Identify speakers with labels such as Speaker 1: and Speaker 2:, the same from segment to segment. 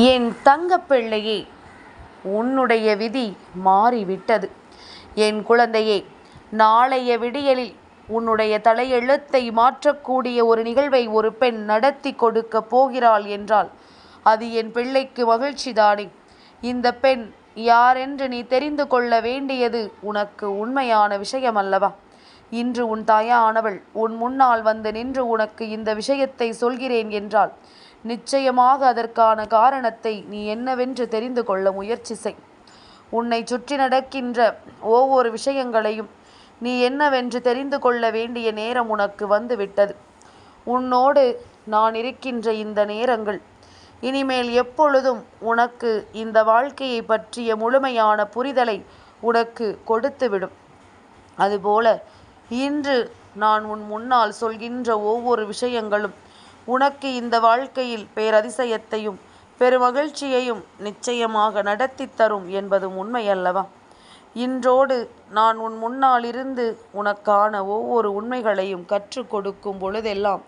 Speaker 1: என் தங்கப்பிள்ளையே உன்னுடைய விதி மாறிவிட்டது. என் குழந்தையே நாளைய விடியலில் உன்னுடைய தலையெழுத்தை மாற்றக்கூடிய ஒரு நிகழ்வை ஒரு பெண் நடத்தி கொடுக்கப் போகிறாள் என்றால் அது என் பிள்ளைக்கு மகிழ்ச்சிதானே இந்த பெண் யாரென்று நீ தெரிந்து கொள்ள வேண்டியது உனக்கு உண்மையான விஷயம் அல்லவா இன்று உன் தாயானவள் உன் முன்னால் வந்து நின்று உனக்கு இந்த விஷயத்தை சொல்கிறேன் என்றால் நிச்சயமாக அதற்கான காரணத்தை நீ என்னவென்று தெரிந்து கொள்ள முயற்சி செய். உன்னை சுற்றி நடக்கின்ற ஒவ்வொரு விஷயங்களையும் நீ என்னவென்று தெரிந்து கொள்ள வேண்டிய நேரம் உனக்கு வந்துவிட்டது. உன்னோடு நான் இருக்கின்ற இந்த நேரங்கள் இனிமேல் எப்பொழுதும் உனக்கு இந்த வாழ்க்கையை பற்றிய முழுமையான புரிதலை உனக்கு கொடுத்துவிடும். அதுபோல இன்று நான் உன் முன்னால் சொல்கின்ற ஒவ்வொரு விஷயங்களும் உனக்கு இந்த வாழ்க்கையில் பேரதிசயத்தையும் பெருமகிழ்ச்சியையும் நிச்சயமாக நடத்தி தரும் என்பதும் உண்மையல்லவா? இன்றோடு நான் உன் முன்னால் இருந்து உனக்கான ஒவ்வொரு உண்மைகளையும் கற்றுக் கொடுக்கும் பொழுதெல்லாம்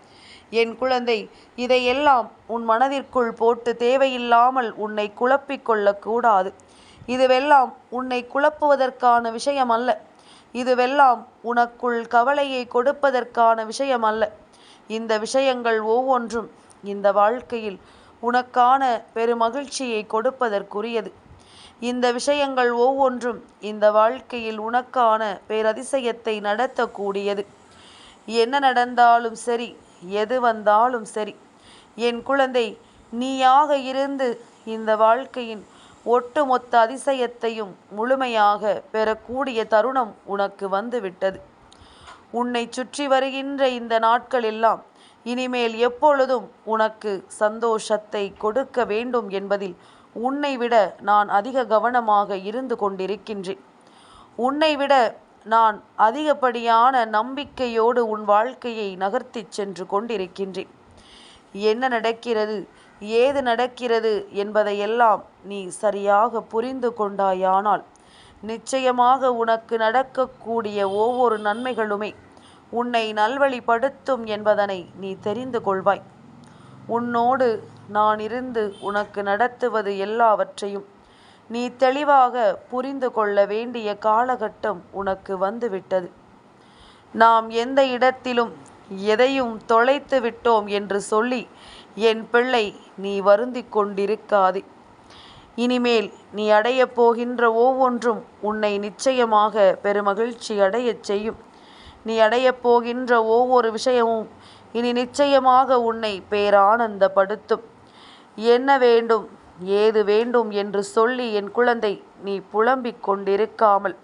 Speaker 1: என் குழந்தை இதையெல்லாம் உன் மனதிற்குள் போட்டு தேவையில்லாமல் உன்னை குழப்பிக் கொள்ளக்கூடாது. இதுவெல்லாம் உன்னை குழப்புவதற்கான விஷயம் அல்ல இதுவெல்லாம் உனக்குள் கவலையை கொடுப்பதற்கான விஷயம் அல்ல இந்த விஷயங்கள் ஒவ்வொன்றும் இந்த வாழ்க்கையில் உனக்கான பெருமகிழ்ச்சியை கொடுப்பதற்குரியது. இந்த விஷயங்கள் ஒவ்வொன்றும் இந்த வாழ்க்கையில் உனக்கான பேரதிசயத்தை நடத்தக்கூடியது. என்ன நடந்தாலும் சரி எது வந்தாலும் சரி என் குழந்தை நீயாக இருந்து இந்த வாழ்க்கையின் ஒட்டுமொத்த அதிசயத்தையும் முழுமையாக பெறக்கூடிய தருணம் உனக்கு வந்துவிட்டது. உன்னை சுற்றி வருகின்ற இந்த நாட்கள் எல்லாம் இனிமேல் எப்பொழுதும் உனக்கு சந்தோஷத்தை கொடுக்க வேண்டும் என்பதில் உன்னை விட நான் அதிக கவனமாக இருந்து கொண்டிருக்கின்றேன். உன்னை விட நான் அதிகப்படியான நம்பிக்கையோடு உன் வாழ்க்கையை நகர்த்தி சென்று கொண்டிருக்கின்றேன். என்ன நடக்கிறது ஏது நடக்கிறது என்பதையெல்லாம் நீ சரியாக புரிந்து கொண்டாயானால் நிச்சயமாக உனக்கு நடக்கக்கூடிய ஒவ்வொரு நன்மைகளுமே உன்னை நல்வழிப்படுத்தும் என்பதனை நீ தெரிந்து கொள்வாய். உன்னோடு நான் இருந்து உனக்கு நடத்துவது எல்லாவற்றையும் நீ தெளிவாக புரிந்து கொள்ள வேண்டிய காலகட்டம் உனக்கு வந்துவிட்டது. நாம் எந்த இடத்திலும் எதையும் தொலைத்து விட்டோம் என்று சொல்லி என் பிள்ளை நீ வருந்தி கொண்டிருக்காதே. இனிமேல் நீ அடையப் போகின்ற ஒவ்வொன்றும் உன்னை நிச்சயமாக பெருமகிழ்ச்சி அடையச் செய்யும். நீ அடையப் போகின்ற ஒவ்வொரு விஷயமும் இனி நிச்சயமாக உன்னை பேரானந்தப்படுத்தும். என்ன வேண்டும் ஏது வேண்டும் என்று சொல்லி என் குழந்தை நீ புலம்பிக் கொண்டிருக்காமல்.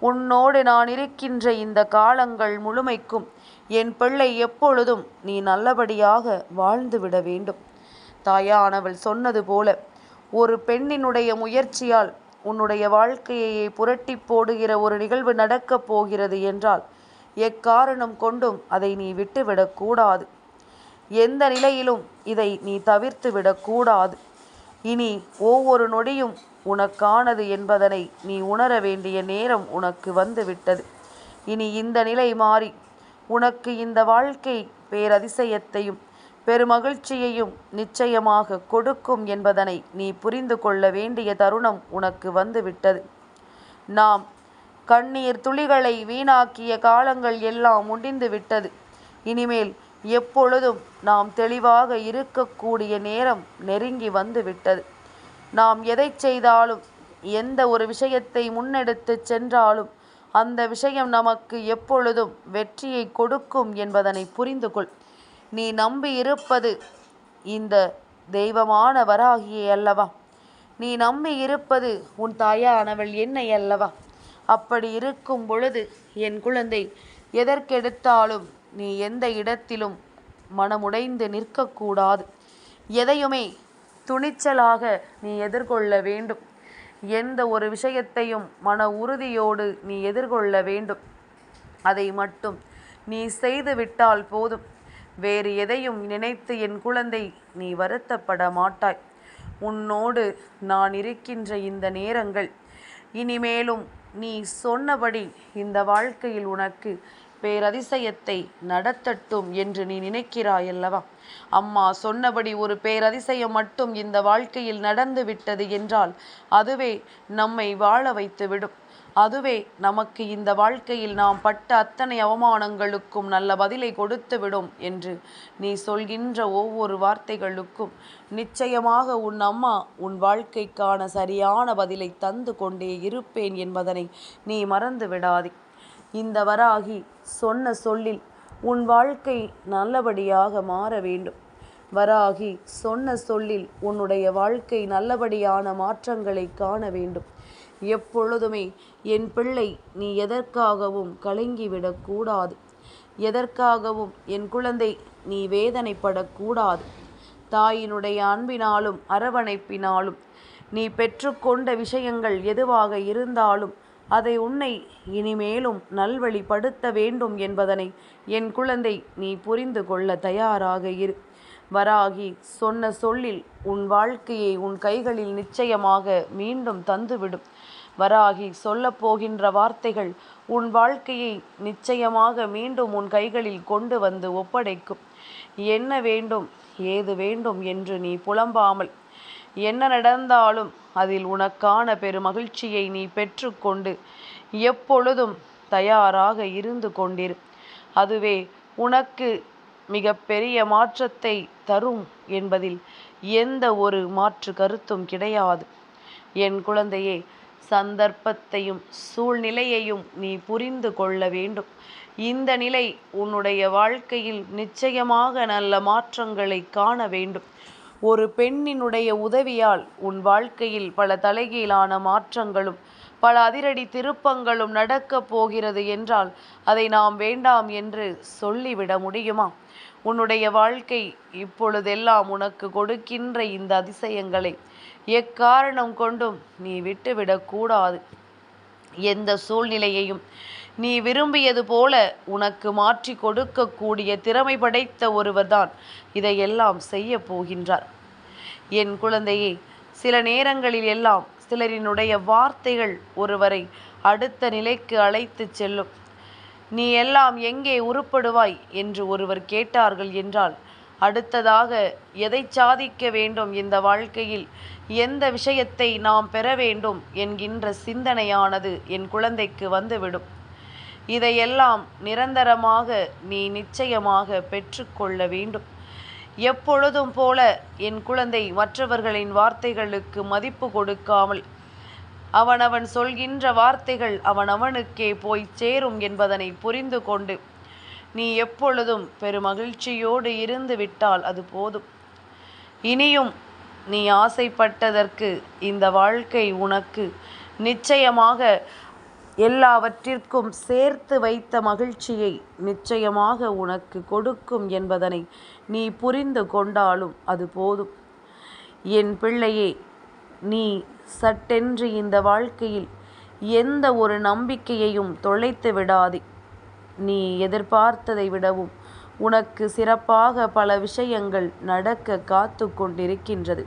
Speaker 1: உன்னோடு நான் இருக்கின்ற இந்த காலங்கள் முழுமைக்கும் என் பிள்ளை எப்பொழுதும் நீ நல்லபடியாக வாழ்ந்துவிட வேண்டும். தாயானவள் சொன்னது போல ஒரு பெண்ணினுடைய முயற்சியால் உன்னுடைய வாழ்க்கையை புரட்டி போடுகிற ஒரு நிகழ்வு நடக்கப் போகிறது என்றால் எக்காரணம் கொண்டும் அதை நீ விட்டுவிடக்கூடாது எந்த நிலையிலும் இதை நீ தவிர்த்து விடக்கூடாது இனி ஒவ்வொரு நொடியும் உனக்கானது என்பதனை நீ உணர வேண்டிய நேரம் உனக்கு வந்துவிட்டது. இனி இந்த நிலை மாறி உனக்கு இந்த வாழ்க்கை பேரதிசயத்தையும் பெருமகிழ்ச்சியையும் நிச்சயமாக கொடுக்கும் என்பதனை நீ புரிந்து கொள்ள வேண்டிய தருணம் உனக்கு வந்துவிட்டது. நாம் கண்ணீர் துளிகளை வீணாக்கிய காலங்கள் எல்லாம் முடிந்து விட்டது. இனிமேல் எப்பொழுதும் நாம் தெளிவாக இருக்கக்கூடிய நேரம் நெருங்கி வந்து விட்டது. நாம் எதை செய்தாலும் எந்த ஒரு விஷயத்தை முன்னெடுத்து சென்றாலும் அந்த விஷயம் நமக்கு எப்பொழுதும் வெற்றியை கொடுக்கும் என்பதனை புரிந்து கொள் நீ நம்பியிருப்பது இந்த தெய்வமான வராகியை அல்லவா? நீ நம்பி இருப்பது உன் தாயானவள் என்னை அல்லவா? அப்படி இருக்கும் பொழுது என் குழந்தை எதற்கெடுத்தாலும் நீ எந்த இடத்திலும் மனமுடைந்து நிற்கக்கூடாது. எதையுமே துணிச்சலாக நீ எதிர்கொள்ள வேண்டும். எந்த ஒரு விஷயத்தையும் மன உறுதியோடு நீ எதிர்கொள்ள வேண்டும். அதை மட்டும் நீ செய்துவிட்டால் போதும். வேறு எதையும் நினைத்து என் குழந்தை நீ வருத்தப்பட மாட்டாய் உன்னோடு நான் இருக்கின்ற இந்த நேரங்கள் இனிமேலும் நீ சொன்னபடி இந்த வாழ்க்கையில் உனக்கு பேரதிசயத்தை நடத்தட்டும் என்று நீ நினைக்கிறாயல்லவா? அம்மா சொன்னபடி ஒரு பேரதிசயம் மட்டும் இந்த வாழ்க்கையில் நடந்து விட்டது என்றால் அதுவே நம்மை வாழ வைத்து விடும் அதுவே நமக்கு இந்த வாழ்க்கையில் நாம் பட்ட அத்தனை அவமானங்களுக்கும் நல்ல பதிலை கொடுத்து விடும் என்று நீ சொல்கின்ற ஒவ்வொரு வார்த்தைகளுக்கும் நிச்சயமாக உன் அம்மா உன் வாழ்க்கைக்கான சரியான பதிலை தந்து கொண்டே இருப்பேன் என்பதனை நீ மறந்து விடாதே. இந்த வராகி சொன்ன சொல்லில் உன் வாழ்க்கை நல்லபடியாக மாற வேண்டும். வராகி சொன்ன சொல்லில் உன்னுடைய வாழ்க்கை நல்லபடியான மாற்றங்களை காண வேண்டும். எப்பொழுதுமே என் பிள்ளை நீ எதற்காகவும் கலங்கிவிடக்கூடாது. எதற்காகவும் என் குழந்தை நீ வேதனைப்படக்கூடாது. தாயினுடைய அன்பினாலும் அரவணைப்பினாலும் நீ பெற்றுக்கொண்ட விஷயங்கள் எதுவாக இருந்தாலும் அதை உன்னை இனிமேலும் நல்வழிப்படுத்த வேண்டும் என்பதனை என் குழந்தை நீ புரிந்து கொள்ள தயாராக இரு. வராகி சொன்ன சொல்லில் உன் வாழ்க்கையை உன் கைகளில் நிச்சயமாக மீண்டும் தந்துவிடும். வராகி சொல்லப் போகின்ற வார்த்தைகள் உன் வாழ்க்கையை நிச்சயமாக மீண்டும் உன் கைகளில் கொண்டு வந்து ஒப்படைக்கும். என்ன வேண்டும் ஏது வேண்டும் என்று நீ புலம்பாமல் என்ன நடந்தாலும் அதில் உனக்கான பெருமகிழ்ச்சியை நீ பெற்றுக்கொண்டு எப்பொழுதும் தயாராக இருந்து கொண்டிரு. அதுவே உனக்கு மிக பெரிய மாற்றத்தை தரும் என்பதில் எந்த ஒரு மாற்று கருத்தும் கிடையாது. என் குழந்தையே சந்தர்ப்பத்தையும் சூழ்நிலையையும் நீ புரிந்து கொள்ள வேண்டும். இந்த நிலை உன்னுடைய வாழ்க்கையில் நிச்சயமாக நல்ல மாற்றங்களை காண வேண்டும். ஒரு பெண்ணினுடைய உதவியால் உன் வாழ்க்கையில் பல தலைகீழான மாற்றங்களும் பல அதிரடி திருப்பங்களும் நடக்கப் போகிறது என்றால் அதை நாம் வேண்டாம் என்று சொல்லிவிட முடியுமா? உன்னுடைய வாழ்க்கை இப்பொழுதெல்லாம் உனக்கு கொடுக்கின்ற இந்த அதிசயங்களை எக்காரணம் கொண்டும் நீ விட்டுவிடக்கூடாது. எந்த சூழ்நிலையையும் நீ விரும்பியது போல உனக்கு மாற்றி கொடுக்கக்கூடிய திறமை படைத்த ஒருவர்தான் இதையெல்லாம் செய்ய போகின்றார். என் குழந்தையே சில நேரங்களில் எல்லாம் சிலரினுடைய வார்த்தைகள் ஒருவரை அடுத்த நிலைக்கு அழைத்து செல்லும். நீ எல்லாம் எங்கே உருப்படுவாய் என்று ஒருவர் கேட்டார்கள் என்றால் அடுத்ததாக எதை சாதிக்க வேண்டும் இந்த வாழ்க்கையில்? எந்த விஷயத்தை நாம் பெற வேண்டும்? என்கின்ற சிந்தனையானது என் குழந்தைக்கு வந்துவிடும். இதையெல்லாம் நிரந்தரமாக நீ நிச்சயமாக பெற்றுக்கொள்ள வேண்டும். எப்பொழுதும் போல என் குழந்தை மற்றவர்களின் வார்த்தைகளுக்கு மதிப்பு கொடுக்காமல் அவனவன் சொல்கின்ற வார்த்தைகள் அவனவனுக்கே போய் சேரும் என்பதனை புரிந்து கொண்டு நீ எப்பொழுதும் பெருமகிழ்ச்சியோடு இருந்து விட்டால் அது போதும். இனியும் நீ ஆசைப்பட்டதற்கு இந்த வாழ்க்கை உனக்கு நிச்சயமாக எல்லாவற்றிற்கும் சேர்த்து வைத்த மகிழ்ச்சியை நிச்சயமாக உனக்கு கொடுக்கும் என்பதனை நீ புரிந்து கொண்டாலும் அது போதும். என் பிள்ளையே நீ சட்டென்று இந்த வாழ்க்கையில் எந்த ஒரு நம்பிக்கையையும் தொலைத்து விடாதே. நீ எதிர்பார்த்ததை விடவும் உனக்கு சிறப்பாக பல விஷயங்கள் நடக்க காத்து கொண்டிருக்கின்றது.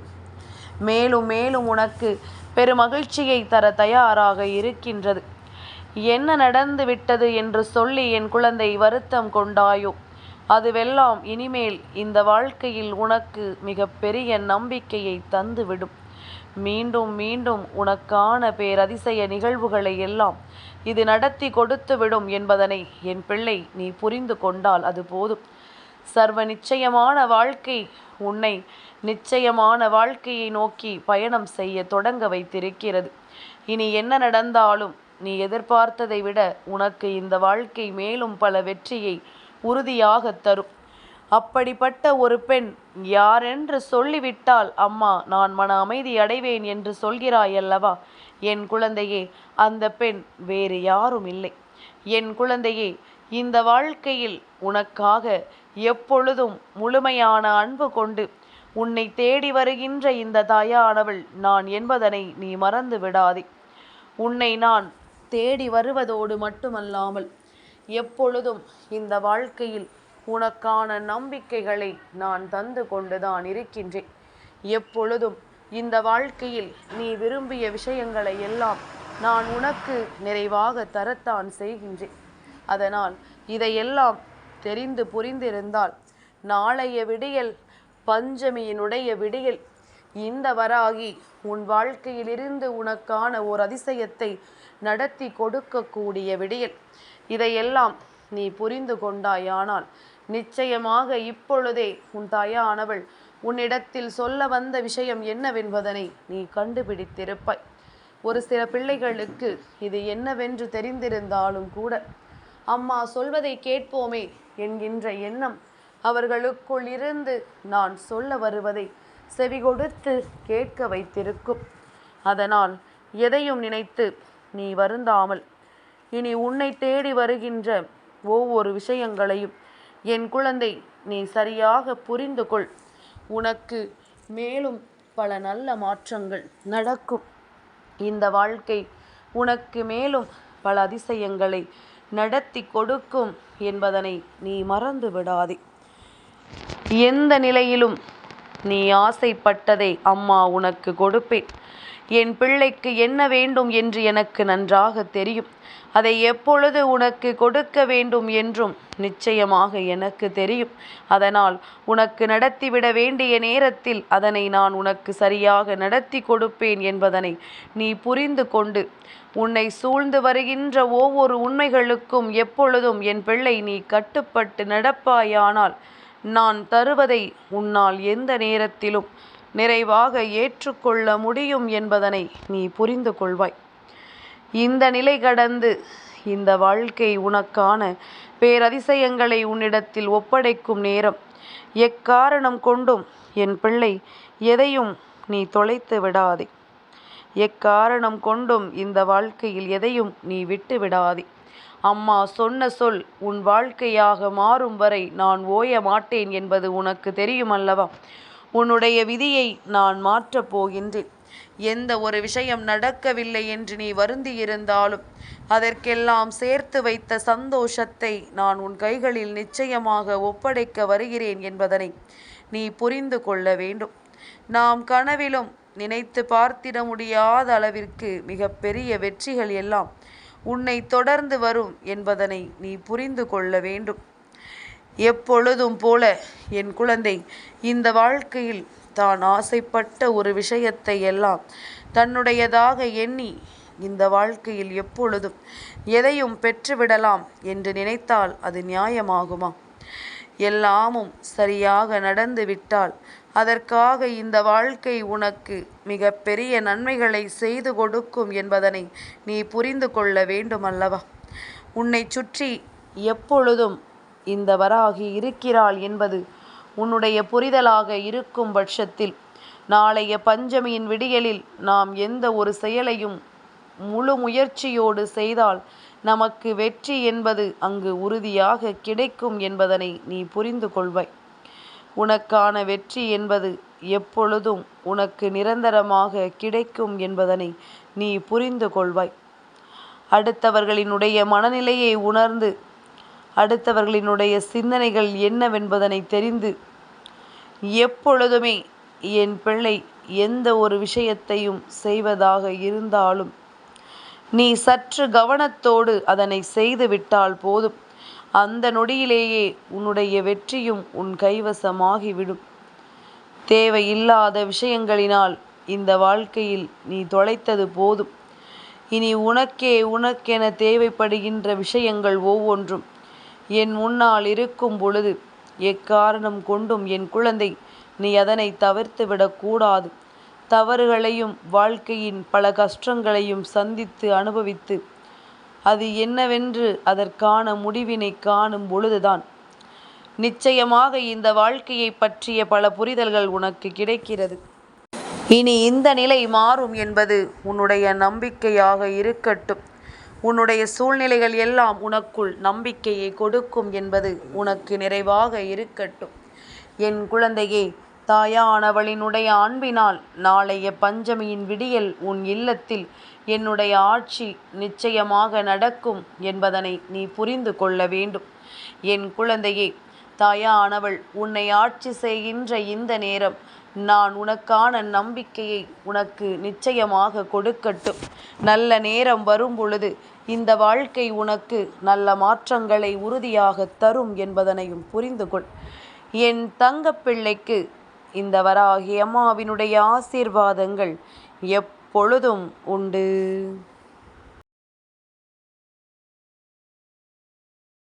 Speaker 1: மேலும் மேலும் உனக்கு பெருமகிழ்ச்சியை தர தயாராக இருக்கின்றது. என்ன நடந்து விட்டது என்று சொல்லி என் குழந்தை வருத்தம் கொண்டாயோ? அதுவெல்லாம் இனிமேல் இந்த வாழ்க்கையில் உனக்கு மிகப்பெரிய நம்பிக்கையை தந்துவிடும். மீண்டும் மீண்டும் உனக்கான பேரதிசய நிகழ்வுகளை எல்லாம் இது நடத்தி கொடுத்து விடும் என்பதனை என் பிள்ளை நீ புரிந்து கொண்டால் அது போதும். சர்வ நிச்சயமான வாழ்க்கை உன்னை நிச்சயமான வாழ்க்கையை நோக்கி பயணம் செய்ய தொடங்க வைத்திருக்கிறது. இனி என்ன நடந்தாலும் நீ எதிர்பார்த்ததை விட உனக்கு இந்த வாழ்க்கை மேலும் பல வெற்றியை உறுதியாக தரும். அப்படிப்பட்ட ஒரு பெண் யாரென்று சொல்லிவிட்டால் அம்மா நான் மன அமைதி அடைவேன் என்று சொல்கிறாயல்லவா? என் குழந்தையே அந்த பெண் வேறு யாரும் இல்லை. என் குழந்தையே இந்த வாழ்க்கையில் உனக்காக எப்பொழுதும் முழுமையான அன்பு கொண்டு உன்னை தேடி வருகின்ற இந்த தாயானவள் நான் என்பதனை நீ மறந்து விடாதே. உன்னை நான் தேடி வருவதோடு மட்டுமல்லாமல் எப்பொழுதும் இந்த வாழ்க்கையில் உனக்கான நம்பிக்கைகளை நான் தந்து கொண்டுதான் இருக்கின்றேன். எப்பொழுதும் இந்த வாழ்க்கையில் நீ விரும்பிய விஷயங்களை எல்லாம் நான் உனக்கு நிறைவாக தரத்தான் செய்கின்றேன். அதனால் இதையெல்லாம் தெரிந்து புரிந்திருந்தால் நாளைய விடியல் பஞ்சமியினுடைய விடியல் இந்த வராகி உன் வாழ்க்கையிலிருந்து உனக்கான ஓர் அதிசயத்தை நடத்தி கொடுக்கக்கூடிய விடியல். இதையெல்லாம் நீ புரிந்து கொண்டாயானால் நிச்சயமாக இப்பொழுதே உன் தாயானவள் உன்னிடத்தில் சொல்ல வந்த விஷயம் என்னவென்பதனை நீ கண்டுபிடித்திருப்பாய். ஒரு சில பிள்ளைகளுக்கு இது என்னவென்று தெரிந்திருந்தாலும் கூட அம்மா சொல்வதை கேட்போமே என்கின்ற எண்ணம் அவர்களுக்குள் இருந்து நான் சொல்ல வருவதை செவி கொடுத்து கேட்க வைத்திருக்கும். அதனால் எதையும் நினைத்து நீ வருந்தாமல் இனி உன்னை தேடி வருகின்ற ஒவ்வொரு விஷயங்களையும் என் குழந்தை நீ சரியாக புரிந்து கொள். உனக்கு மேலும் பல நல்ல மாற்றங்கள் நடக்கும். இந்த வாழ்க்கை உனக்கு மேலும் பல அதிசயங்களை நடத்தி கொடுக்கும் என்பதனை நீ மறந்து விடாதே எந்த நிலையிலும் நீ ஆசைப்பட்டதை அம்மா உனக்கு கொடுப்பேன். என் பிள்ளைக்கு என்ன வேண்டும் என்று எனக்கு நன்றாக தெரியும். அதை எப்பொழுது உனக்கு கொடுக்க வேண்டும் என்றும் நிச்சயமாக எனக்கு தெரியும். அதனால் உனக்கு நடத்திவிட வேண்டிய நேரத்தில் அதனை நான் உனக்கு சரியாக நடத்தி கொடுப்பேன் என்பதனை நீ புரிந்து கொண்டு உன்னை சூழ்ந்து வருகின்ற ஒவ்வொரு உண்மைகளுக்கும் எப்பொழுதும் என் பிள்ளை நீ கட்டுப்பட்டு நடப்பாயானால் நான் தருவதை உன்னால் எந்த நேரத்திலும் நிறைவாக ஏற்றுக்கொள்ள முடியும் என்பதனை நீ புரிந்து கொள்வாய். இந்த நிலை கடந்து இந்த வாழ்க்கை உனக்கான பேரதிசயங்களை உன்னிடத்தில் ஒப்படைக்கும் நேரம் எக்காரணம் கொண்டும் என் பிள்ளை எதையும் நீ தொலைத்து விடாதே. எக்காரணம் கொண்டும் இந்த வாழ்க்கையில் எதையும் நீ விட்டு விடாதே. அம்மா சொன்ன சொல் உன் வாழ்க்கையாக மாறும் வரை நான் ஓய மாட்டேன் என்பது உனக்கு தெரியுமல்லவா? உன்னுடைய விதியை நான் மாற்றப் போகின்றேன். எந்த ஒரு விஷயம் நடக்கவில்லை என்று நீ வருந்தியிருந்தாலும் அதற்கெல்லாம் சேர்த்து வைத்த சந்தோஷத்தை நான் உன் கைகளில் நிச்சயமாக ஒப்படைக்க வருகிறேன் என்பதனை நீ புரிந்து கொள்ள வேண்டும். நாம் கனவிலும் நினைத்து பார்த்திட முடியாத அளவிற்கு மிக பெரிய வெற்றிகள் எல்லாம் உன்னை தொடர்ந்து வரும் என்பதனை நீ புரிந்து கொள்ள வேண்டும். எப்பொழுதும் போல என் குழந்தை இந்த வாழ்க்கையில் தான் ஆசைப்பட்ட ஒரு விஷயத்தை எல்லாம் தன்னுடையதாக எண்ணி இந்த வாழ்க்கையில் எப்பொழுதும் எதையும் பெற்றுவிடலாம் என்று நினைத்தால் அது நியாயமாகுமா? எல்லாமும் சரியாக நடந்து விட்டால் அதற்காக இந்த வாழ்க்கை உனக்கு மிக பெரிய நன்மைகளை செய்து கொடுக்கும் என்பதனை நீ புரிந்து கொள்ள வேண்டுமல்லவா? உன்னை சுற்றி எப்பொழுதும் இந்த வராகி இருக்கிறாள் என்பது உன்னுடைய புரிதலாக இருக்கும் பட்சத்தில் நாளைய பஞ்சமியின் விடியலில் நாம் எந்த ஒரு செயலையும் முழு முயற்சியோடு செய்தால் நமக்கு வெற்றி என்பது அங்கு உறுதியாக கிடைக்கும் என்பதனை நீ புரிந்து கொள்வாய். உனக்கான வெற்றி என்பது எப்பொழுதும் உனக்கு நிரந்தரமாக கிடைக்கும் என்பதனை நீ புரிந்து கொள்வாய். அடுத்தவர்களினுடைய மனநிலையை உணர்ந்து அடுத்தவர்களினுடைய சிந்தனைகள் என்னவென்பதனை தெரிந்து எப்பொழுதுமே என் பிள்ளை எந்த ஒரு விஷயத்தையும் செய்வதாக இருந்தாலும் நீ சற்று கவனத்தோடு அதனை செய்துவிட்டால் போதும். அந்த நொடியிலேயே உன்னுடைய வெற்றியும் உன் கைவசமாகிவிடும். தேவையில்லாத விஷயங்களினால் இந்த வாழ்க்கையில் நீ தொலைத்தது போதும். இனி உனக்கே உனக்கென தேவைப்படுகின்ற விஷயங்கள் ஒவ்வொன்றும் என் முன்னால் இருக்கும் பொழுது எக்காரணம் கொண்டும் என் குழந்தை நீ அதனை தவிர்த்து விடக்கூடாது. தவறுகளையும் வாழ்க்கையின் பல கஷ்டங்களையும் சந்தித்து அனுபவித்து அது என்னவென்று அதற்கான முடிவினை காணும் பொழுதுதான். நிச்சயமாக இந்த வாழ்க்கையை பற்றிய பல புரிதல்கள் உனக்கு கிடைக்கிறது. இனி இந்த நிலை மாறும் என்பது உன்னுடைய நம்பிக்கையாக இருக்கட்டும். உன்னுடைய சூழ்நிலைகள் எல்லாம் உனக்குள் நம்பிக்கையை கொடுக்கும் என்பது உனக்கு நிறைவாக இருக்கட்டும். என் குழந்தையே தாயானவளினுடைய அன்பினால் நாளைய பஞ்சமியின் விடியல் உன் இல்லத்தில் என்னுடைய ஆட்சி நிச்சயமாக நடக்கும் என்பதனை நீ புரிந்து கொள்ள வேண்டும். என் குழந்தையே தாயானவள் உன்னை ஆட்சி செய்கின்ற இந்த நேரம் நான் உனக்கான நம்பிக்கையை உனக்கு நிச்சயமாக கொடுக்கட்டும். நல்ல நேரம் வரும் பொழுது இந்த வாழ்க்கை உனக்கு நல்ல மாற்றங்களை உறுதியாக தரும் என்பதனையும் புரிந்து கொள். என் தங்கப்பிள்ளைக்கு இந்த வராகி அம்மாவினுடைய ஆசீர்வாதங்கள் பொழுதும் உண்டு.